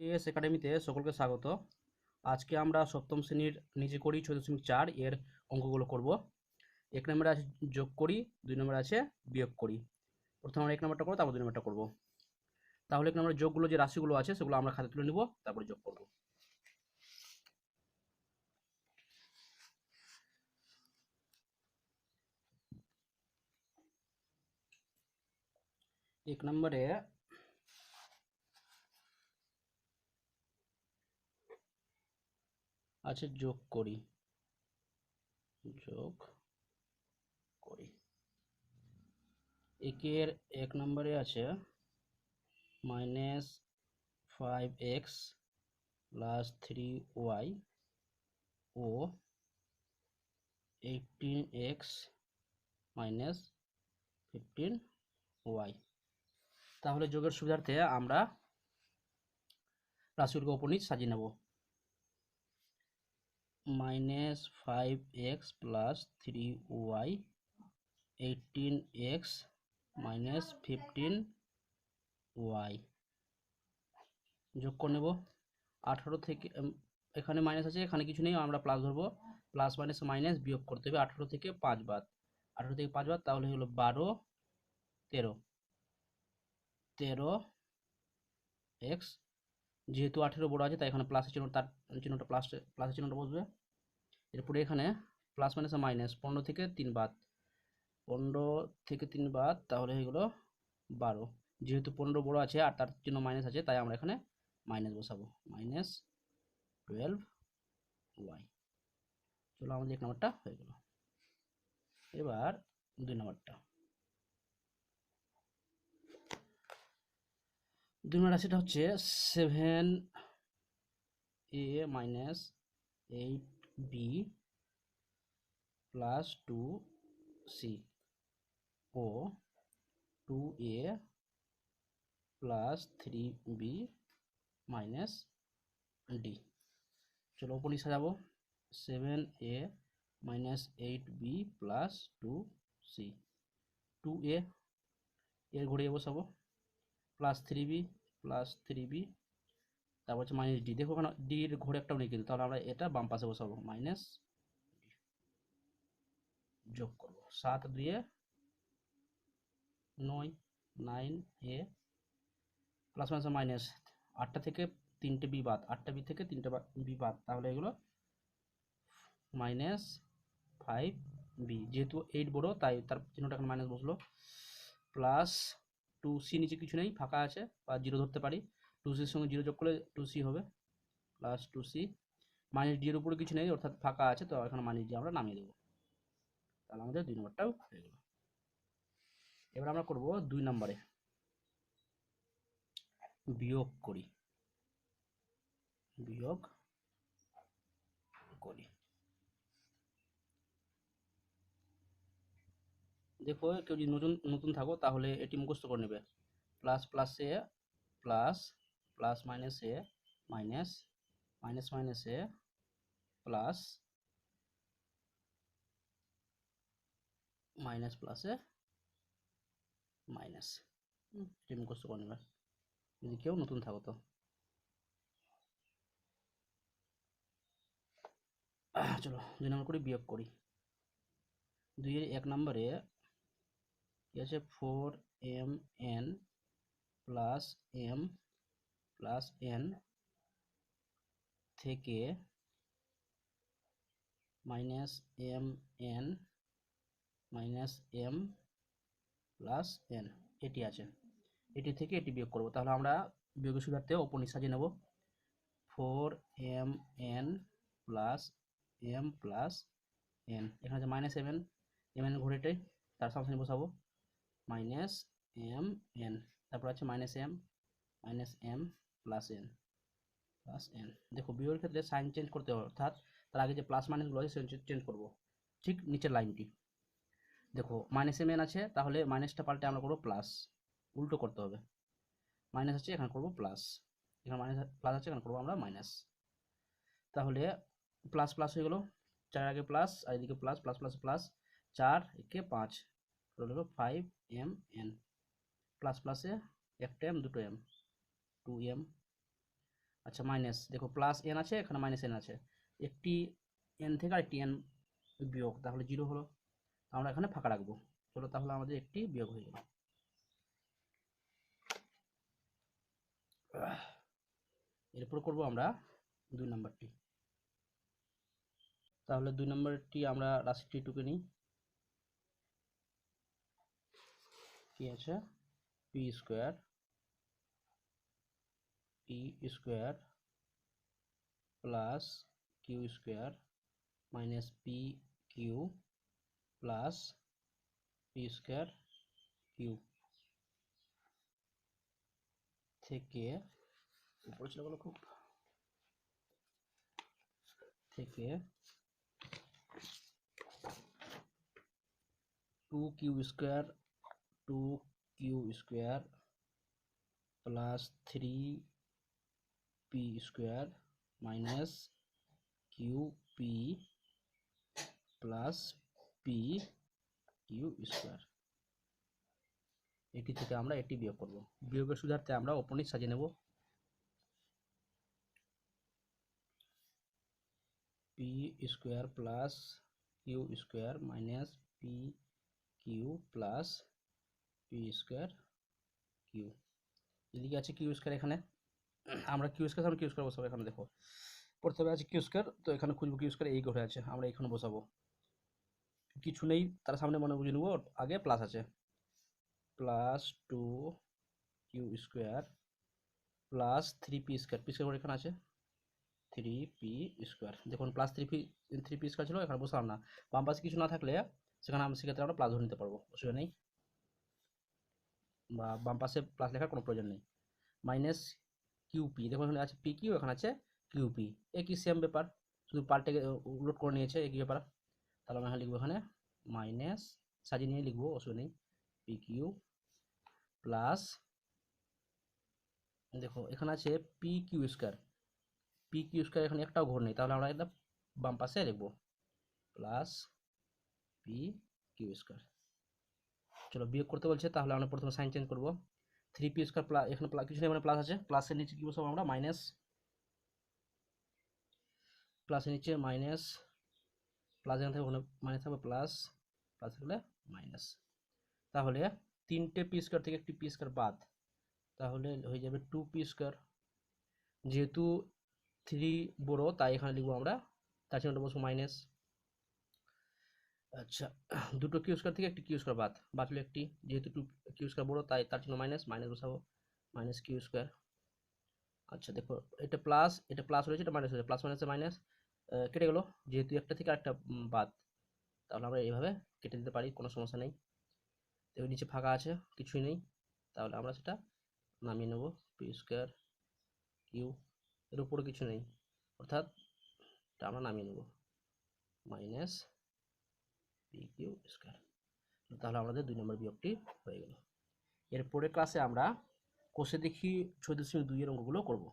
S একাডেমিতে সকলকে স্বাগত। আজকে আমরা সপ্তম শ্রেণির নিজে করি ছয় দশমিক চার, এর অঙ্কগুলো করব। এক নম্বরে আছে যোগ করি, দুই নম্বরে আছে বিয়োগ করি। প্রথমে আমরা এক নম্বরটা করব, তারপর দুই নম্বরটা করব। তাহলে এক নম্বরের যোগগুলো যে রাশিগুলো আছে, সেগুলো আমরা খাতে তুলে নিব, তারপরে যোগ করব। এক নম্বরে আছে যোগ করি। যোগ করি। একের এক নম্বরে আছে minus five x plus three y ও eighteen x minus fifteen y তাহলে যোগের সুবিধার্থে আমরা রাশিগুলোকে উপনিচ সাজিয়ে নেব। Minus five x plus three y eighteen x minus fifteen y যোগ করে নেব। আঠারো থেকে এখানে মাইনাস আছে, এখানে কিছু নেই, আমরা প্লাস ধরবো। প্লাস মাইনাস মাইনাস বিয়োগ করতে হবে আঠারো থেকে পাঁচ বাদ। আঠারো থেকে পাঁচ বাদ, তাহলে হলো বারো, তেরো। তেরো এক্স যেহেতু আঠেরো বড় আছে, তাই এখানে প্লাসের চিহ্ন তার চিহ্নটা প্লাস প্লাসের চিহ্নটা বসবে। এরপরে এখানে প্লাস মাইনাস মাইনাস পনেরো থেকে তিন বাদ। পনেরো থেকে তিন বাদ, তাহলে হয়ে গেলো বারো। যেহেতু পনেরো বড় আছে আর তার জন্য মাইনাস আছে, তাই আমরা এখানে মাইনাস বসাবো। মাইনাস টুয়েলভ ওয়াই চলো আমাদের এক নম্বরটা হয়ে গেল। এবার দুই নম্বরটা দুই নম্বর রাশিটা হচ্ছে seven a minus eight b plus two c O two a plus three b minus d চলো ওপরই সাজাবো seven a minus eight b plus two c two a এর ঘুরিয়ে বসাবো। Plus three b plus three b তারপর হচ্ছে minus D দেখো ওখানে ডি এর ঘোরে একটাও নেই কিন্তু, তাহলে আমরা এটা বাম পাশে বসাবো। মাইনাস যোগ করব। সাত দুয়ে নয় nine a plus minus minus আটটা থেকে তিনটে বি বাদ। আটটা বি থেকে তিনটে বি বাদ। তাহলে এগুলো মাইনাস ফাইভ বি যেহেতু এইট বড়ো, তাই তার চিহ্নটা এখন মাইনাস বসল। প্লাস টু সি নিচে কিছু নেই, ফাঁকা আছে, বা জিরো ধরতে পারি। টু সির সঙ্গে জিরো যোগ করলে টু সি হবে plus two c minus d এর উপরে কিছু নেই, অর্থাৎ ফাঁকা আছে, তো এখানে মাইনাস ডি আমরা নামিয়ে দেবো। তাহলে আমাদের দুই নম্বরটাও হয়ে গেল। এবার আমরা করব দুই নম্বরে। বিয়োগ করি। বিয়োগ করি। দেখো, কেউ যদি নতুন নতুন থাকো, তাহলে এটি মুখস্থ করে নেবে। Plus plus a plus plus minus a minus minus minus a plus minus plus a minus এটি মুখস্থ করে নেবে। যদি কেউ নতুন থাকো তো। চলো, দুই নম্বর করে, বিয়োগ করি। দুইয়ের এক নম্বরে কি আছে? Four m n plus m plus n থেকে minus m n minus m plus n. এটি আছে। এটি থেকে এটি বিয়োগ করব। তাহলে আমরা বিয়োগের সুবিধার্থে ওপর সাজিয়ে নেব। Four m n plus m plus n. এখানে আছে minus m n. M n ঘড়িটাই তার সামনে বসাবো। মাইনাস এম এন তারপর আছে minus m minus m plus n plus n দেখো বিয়োগের ক্ষেত্রে সাইন চেঞ্জ করতে হবে, অর্থাৎ তার আগে যে প্লাস মাইনাসগুলো আছে সেগুলো চেঞ্জ করব। ঠিক নিচের লাইনটি দেখো মাইনাস এম এন আছে, তাহলে মাইনাসটা পাল্টে আমরা করব প্লাস উল্টো করতে হবে। মাইনাস আছে, এখানে করব প্লাস এখানে মাইনাস প্লাস আছে, এখানে করব আমরা মাইনাস তাহলে প্লাস প্লাস হয়ে গেলো। চার আগে প্লাস আর এদিকে প্লাস প্লাস প্লাস প্লাস চার একে পাঁচ। হলো ফাইভ এম এন প্লাস প্লাসে একটা এম দুটো এম টু এম আচ্ছা মাইনাস দেখো প্লাস এন আছে, এখানে মাইনাস এন আছে, একটি এন থেকে আরেকটি এন বিয়োগ, তাহলে জিরো হলো আমরা এখানে ফাঁকা রাখব, চলো তাহলে আমাদের একটি বিয়োগ হয়ে গেল। এরপর করব আমরা দুই নম্বরটি তাহলে দুই নম্বরটি আমরা রাশিটি টুকে নিই। কি আছে? P square p square plus q square minus p q plus p square q থেকে উপরে চলে গেল খুব থেকে two q square two q square plus three p square minus q p plus p q square এটি থেকে আমরা এটি বিয়োগ করব বিয়োগের সুবিধার্থে আমরা ওপনিক সাজিয়ে নেব p square plus q square minus p q plus p square q এদিকে আছে কিউ স্কোয়ার এখানে। আমরা কিউ স্কোয়ার আমরা কিউ স্কোয়ার বসাবো এখানে, দেখো। প্রথমে আছে কিউ স্কোয়ার তো এখানে খুঁজবো কিউ স্কোয়ার এই ঘরে আছে। আমরা এখানে বসাবো। কিছু নেই, তার সামনে মনে বুঝে নেব, আগে প্লাস আছে। Plus two q square plus three p square p square এখানে আছে। থ্রি পি স্কোয়ার দেখুন plus three p three p square ছিল, এখানে বসালাম না। বাম পাশে কিছু না থাকলে সেখানে আমরা সেক্ষেত্রে আমরা প্লাস ধরে নিতে পারব, অসুবিধা নেই। বা বাম পাশে প্লাস লেখার কোনো প্রয়োজন নেই। মাইনাস কিউপি দেখুন এখানে আছে পি কিউ এখানে আছে কিউপি একই সেম ব্যাপার? শুধু পাল্টে উলট করে নিয়েছে একই ব্যাপার? তাহলে আমরা এখানে লিখব এখানে মাইনাস সাজিয়ে নিয়ে লিখব, অসুবিধা নেই। পি কিউ প্লাস দেখো এখানে আছে p q square p q square এখানে একটাও ঘর নেই, তাহলে আমরা একদম বাম পাশে লিখব। প্লাস পি কিউ স্কোয়ার চলো বিয়োগ করতে বলছে, তাহলে আমরা প্রথমে সাইন চেঞ্জ করব। থ্রি পি স্কোয়ার প্লাস এখানে কিছু নেই মানে প্লাস আছে। প্লাসের নিচে কি বসাবো আমরা? মাইনাস প্লাসের নিচে মাইনাস প্লাস এখানে থাকবে ওখানে মাইনাস থাকবে প্লাস প্লাস থাকলে মাইনাস তাহলে তিনটে পি স্কোয়ার থেকে একটি পি স্কোয়ার বাদ। তাহলে হয়ে যাবে টু পি স্কোয়ার যেহেতু থ্রি বড়, তাই এখানে লিখব আমরা, তার জন্য বসবো মাইনাস আচ্ছা দুটো কিউ স্কোয়ার থেকে একটি কিউ স্কোয়ার বাদ বাঁচলো একটি। যেহেতু টু কিউ স্কোয়ার বড় তাই তার জন্য মাইনাস মাইনাস বসাবো। মাইনাস কিউ স্কোয়ার আচ্ছা দেখো এটা প্লাস এটা প্লাস রয়েছে এটা মাইনাস হয়েছে প্লাস মাইনাসে মাইনাস কেটে গেলো। যেহেতু একটা থেকে উম, বাদ তাহলে আমরা এইভাবে কেটে দিতে পারি কোনো সমস্যা নেই। এর নিচে ফাঁকা আছে কিছুই নেই। তাহলে আমরা সেটা নামিয়ে নেব। পি স্কোয়ার কিউ এর উপরে কিছু নেই। অর্থাৎ এটা আমরা নামিয়ে নেব। মাইনাস কিউ স্কোয়ার তাহলে আমাদের দুই নম্বর বিয়োগটি হয়ে গেল। এরপরে ক্লাসে আমরা কোষে দেখি ছয় দশমিক দুইয়ের অঙ্কগুলো করব।